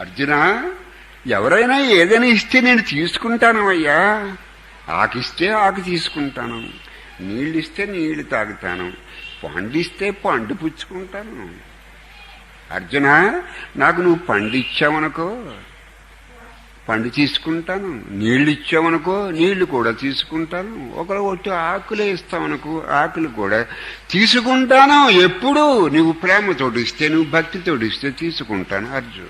అర్జున ఎవరైనా ఏదైనా ఇస్తే నేను తీసుకుంటాను అయ్యా ఆకిస్తే ఆకు తీసుకుంటాను. నీళ్ళు ఇస్తే నీళ్ళు తాగుతాను. పండిస్తే పండు పుచ్చుకుంటాను. అర్జున నాకు నువ్వు పండు ఇచ్చావనుకో. పండు తీసుకుంటాను. నీళ్ళు ఇచ్చావనుకో నీళ్ళు కూడా తీసుకుంటాను. ఒకరు ఒట్టి ఆకులే ఇస్తావనుకో ఆకులు కూడా తీసుకుంటాను. ఎప్పుడు నువ్వు ప్రేమతోడిస్తే నువ్వు భక్తితోటి ఇస్తే తీసుకుంటాను అర్జున.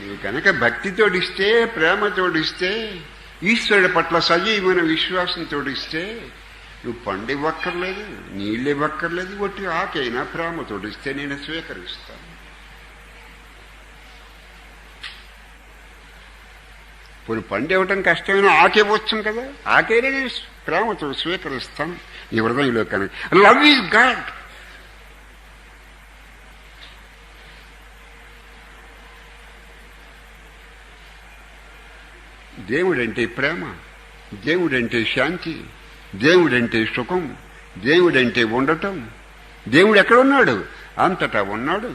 నువ్వు కనుక భక్తితోడిస్తే ప్రేమతోడిస్తే ప్రేమతోటి ఈశ్వరుడి పట్ల సజీవమైన విశ్వాసం తోడిస్తే నువ్వు పండు ఇవ్వక్కర్లేదు నీళ్ళు ఇవ్వక్కర్లేదు ఒట్టి ఆకైనా ప్రేమతోటిస్తే నేను స్వీకరిస్తాను. ఇప్పుడు పండు ఇవ్వటం కష్టమైన వచ్చాం కదా? ఆకేనే నేను ప్రేమతో స్వీకరిస్తాను. ఈ హృదయంలో కానీ లవ్ ఈజ్ గాడ్. దేవుడంటే ప్రేమ దేవుడంటే శాంతి దేవుడంటే సుఖం దేవుడంటే ఉండటం. దేవుడు ఎక్కడున్నాడు అంతటా ఉన్నాడు.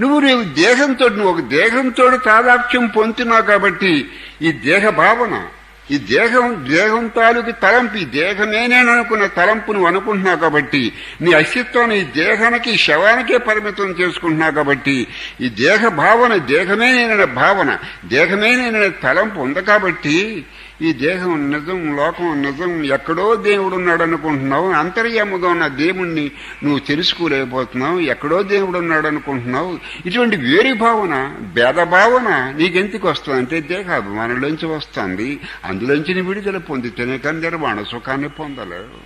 నువ్వు నీవు దేహంతో నువ్వు ఒక దేహంతో తాదాప్యం పొందుతున్నావు కాబట్టి ఈ దేహ భావన ఈ దేహం దేహం తాలూకు తలంపు ఈ దేహమే నేను అనుకున్న తలంపు నువ్వు అనుకుంటున్నావు కాబట్టి నీ అస్తిత్వాన్ని ఈ దేహానికి శవానికే పరిమితం చేసుకుంటున్నావు కాబట్టి ఈ దేహ భావన దేహమే నేననే భావన దేహమే నేననే తలంపు ఉంది కాబట్టి ఈ దేహం నిజం లోకం నిజం ఎక్కడో దేవుడు ఉన్నాడు అనుకుంటున్నావు అంతర్యాముగా ఉన్న దేవుణ్ణి నువ్వు తెలుసుకోలేకపోతున్నావు ఎక్కడో దేవుడు ఉన్నాడు అనుకుంటున్నావు ఇటువంటి వేరు భావన భేద భావన నీకెందుకు వస్తుంది? అంటే దేహాభిమానంలోంచి వస్తుంది. అందులోంచి విడుదల పొందితేనే కానీ నిర్వాణ సుఖాన్ని పొందలేవు